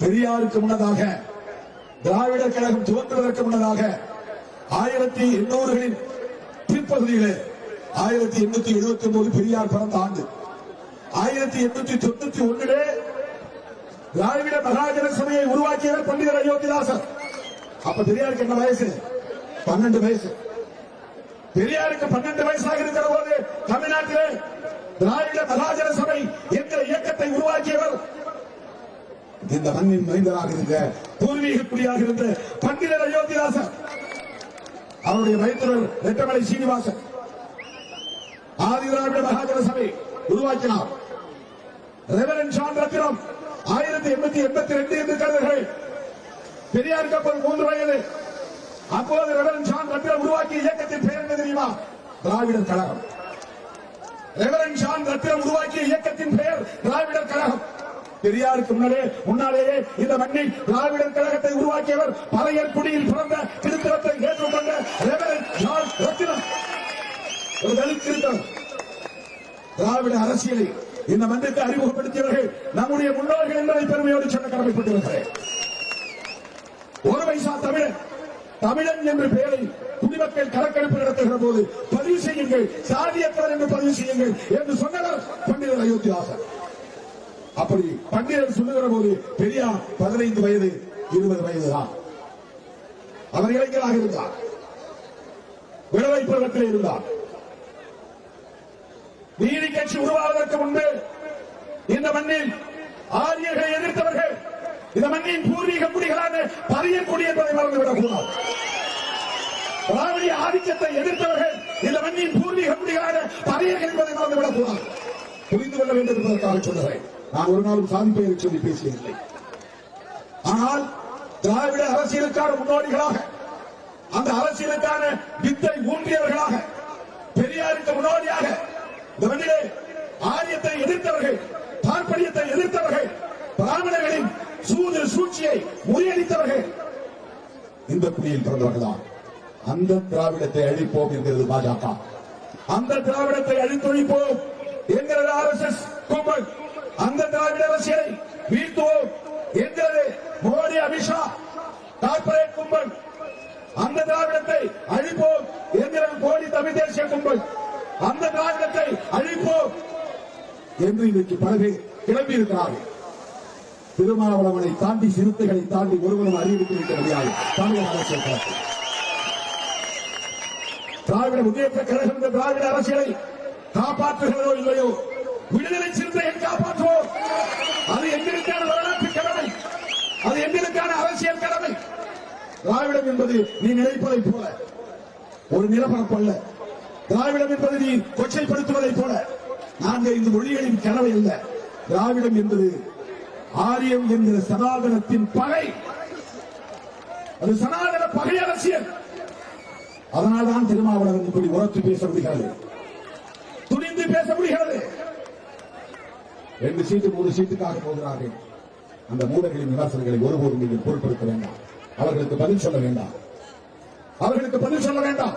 பெரியாருக்கு முன்னதாக திராவிடர் கழகம் துவங்குவதற்கு முன்னதாக ஆயிரத்தி எண்ணூறுகளின் பிற்பகுதியிலே ஆயிரத்தி எண்ணூத்தி எழுபத்தி ஒன்பது பெரியார் பிறந்த ஆண்டு. ஆயிரத்தி எண்ணூத்தி தொண்ணூத்தி ஒன்னிலே திராவிட மகாஜன சபையை உருவாக்கியவர் பண்டிதர் அயோத்திதாசர். அப்ப பெரியாருக்கு என்ன வயசு? பன்னெண்டு வயசு. பெரியாருக்கு பன்னெண்டு வயசாக இருக்கிற போது தமிழ்நாட்டிலே திராவிட மகாஜன சபை என்கிற இந்த மண்ணின் மைந்தராக இருந்த பூர்வீக குடியாக இருந்த பண்டிதர் அயோத்திதாசன் அவருடைய மைத்திரர் ரெட்டமலை சீனிவாசன் ஆதிதிராவிட மகாஜன சபை உருவாக்கினார். ரெவரன் சான் ரத்தினம் ஆயிரத்தி எண்ணூத்தி எண்பத்தி ரெண்டு என்று கருதுகிறேன் பெரியாருக்கு கப்பல் மூன்று வயது. அப்போது ரெவரன் சான் ரத்தினம் உருவாக்கிய இயக்கத்தின் பெயர் என்ன தெரியுமா? திராவிடர் கழகம். ரெவரன் சான் ரத்தினம் உருவாக்கிய இயக்கத்தின் பெயர் திராவிடர் கழகம். பெரியாருக்கு முன்னாலே முன்னாலேயே இந்த மண்ணில் திராவிடர் கழகத்தை உருவாக்கியவர் பழையர் குடியில் பிறந்த திருத்தலத்தை ஏற்றுக்கொண்ட ஒரு தலித் திருத்தம் திராவிட அரசியலை இந்த மண்ணுக்கு அறிமுகப்படுத்தியவர்கள் நம்முடைய முன்னோர்கள் என்பதை பெருமையோடு சொல்ல கடமைப்பட்டிருக்கிறேன் ஒரு வயசா தமிழன். தமிழன் என்ற பெயரை குடிமக்கள் கணக்கெடுப்பு நடத்துகிற போது பதிவு செய்யுங்கள் சாதியற்றவர் என்று பதிவு செய்யுங்கள் என்று சொன்னவர் பண்டிதர் அயோத்தியாசன். அப்படி பண்டிதர் சொல்லுகிற போது பெரியார் பதினைந்து வயது இருபது வயதுதான். அவர் இளைஞராக இருந்தார். விடுதலை பருவத்தில் இருந்தார். நீதி கட்சி உருவாவதற்கு முன்பு இந்த மண்ணில் ஆரியர்களை எதிர்த்தவர்கள் இந்த மண்ணின் பூர்வீக குடிகளான பரியக்குடி என்பதை மறந்துவிடக் கூடாது திராவிட ஆதிக்கத்தை எதிர்த்தவர்கள் இந்த மண்ணின் பூர்வீக குடிகளான பரியர்கள் என்பதை மறந்துவிடக் கூடாது புரிந்து கொள்ள வேண்டும் என்பதற்காக சொல்லுகிறேன். நான் ஒரு நாளும் சாதி பெயரை சொல்லி பேசியதில்லை. ஆனால் திராவிட அரசியலுக்கான முன்னோடிகளாக அந்த அரசியலுக்கான வித்தை ஊன்றியவர்களாக பெரியாருக்கு முன்னோடியாக இந்த மண்ணிலே ஆரியத்தை எதிர்த்தவர்கள் பார்ப்பனியத்தை எதிர்த்தவர்கள் பிராமணர்களின் சூது சூழ்ச்சியை முறியடித்தவர்கள் இந்த குடியில் பிறந்தவர்கள்தான். அந்த திராவிடத்தை அழிப்போம் என்கிறது பாஜக. அந்த திராவிடத்தை அழித்தொழிப்போம் என்கிறது ஆர் எஸ் எஸ் கும்பல். அந்த திராவிட அரசியலை வீழ்த்துவோம் என்கிறது மோடி அமித்ஷா கார்பரேட் கும்பல். அந்த திராவிடத்தை அழிப்போம் என்கிறது கோடி தமிழ் தேசிய கும்பல். அந்த திராவிடத்தை அழிப்போம் என்று இன்றைக்கு பல பேர் கிளம்பி இருக்கிறார்கள் திருமாவளவனை தாண்டி சிறுத்தைகளை தாண்டி ஒருவரும் அறிவித்திருக்க முடியாது. தமிழக அரசியல் களத்தில் திராவிட முன்னேற்ற கழகம் இந்த திராவிட அரசியலை காப்பாற்றுகிறதோ இல்லையோ? விடுதலை சிறுத்தைகள் காப்பாற்ற திராவிடம் என்பது நீ நினைப்பதைப் போல. ஒரு நிலப்பரப்பு அல்ல. திராவிடம் என்பது நீ கொச்சைப்படுத்துவதைப் போல. நான்கு ஐந்து மொழிகளின் கனவை அல்ல. திராவிடம் என்பது ஆரியம் என்கிற சனாதனத்தின் பகை. அது சனாதன பகை அரசியல். அதனால்தான் திருமாவளவன் இப்படி உரத்து பேச முடிகிறது. துணிந்து பேச முடிகிறது. ரெண்டு சீட்டு மூணு சீட்டுக்காக போகிறார்கள் அந்த மூடர்களின் விமர்சனங்களை ஒருபோதும் நீங்கள் பொருட்படுத்த வேண்டாம். அவர்களுக்கு பதில் சொல்ல வேண்டாம். அவர்களுக்கு பதில் சொல்ல வேண்டாம்.